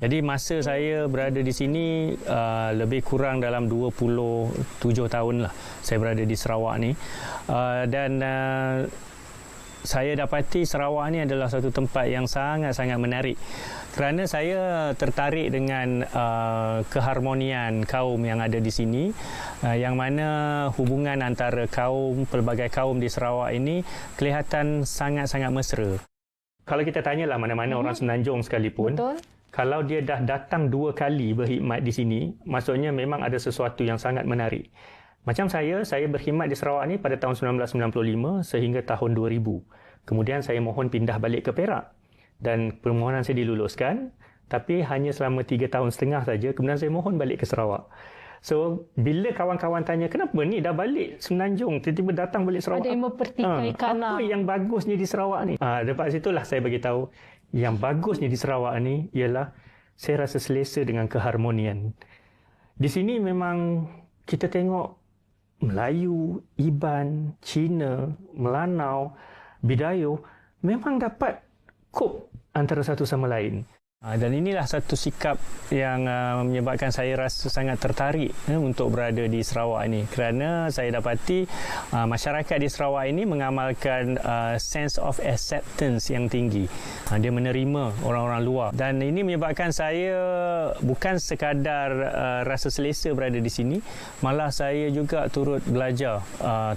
Jadi masa saya berada di sini uh, lebih kurang dalam 27 tahun lah saya berada di Sarawak ni uh, dan uh, saya dapati Sarawak ni adalah satu tempat yang sangat-sangat menarik kerana saya tertarik dengan uh, keharmonian kaum yang ada di sini uh, yang mana hubungan antara kaum pelbagai kaum di Sarawak ini kelihatan sangat-sangat mesra. Kalau kita tanyalah mana-mana hmm. orang Semenanjung sekalipun, Betul kalau dia dah datang dua kali berkhidmat di sini, maksudnya memang ada sesuatu yang sangat menarik. Macam saya, saya berkhidmat di Sarawak ni pada tahun 1995 sehingga tahun 2000. Kemudian saya mohon pindah balik ke Perak. Dan permohonan saya diluluskan, tapi hanya selama tiga tahun setengah saja. Kemudian saya mohon balik ke Sarawak. So, bila kawan-kawan tanya, kenapa ni dah balik Semenanjung, tiba-tiba datang balik Sarawak? Ada yang mempertikaikan ha, Apa yang bagusnya di Sarawak ni? Ha, dapat situlah saya bagi tahu yang bagusnya di Sarawak ni ialah saya rasa selesa dengan keharmonian. Di sini memang kita tengok Melayu, Iban, Cina, Melanau, Bidayu memang dapat cope antara satu sama lain. Ah, dan inilah satu sikap yang uh, menyebabkan saya rasa sangat tertarik uh, untuk berada di Sarawak ini kerana saya dapati uh, masyarakat di Sarawak ini mengamalkan uh, sense of acceptance yang tinggi. Uh, dia menerima orang-orang luar dan ini menyebabkan saya bukan sekadar rasa selesa berada di sini, malah saya juga turut belajar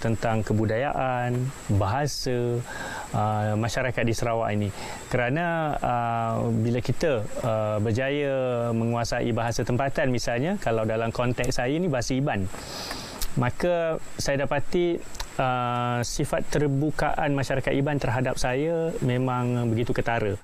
tentang kebudayaan, bahasa uh, masyarakat di Sarawak ini. Kerana uh, bila kita uh, berjaya menguasai bahasa tempatan misalnya kalau dalam konteks saya ni bahasa Iban maka saya dapati uh, sifat terbukaan masyarakat Iban terhadap saya memang begitu ketara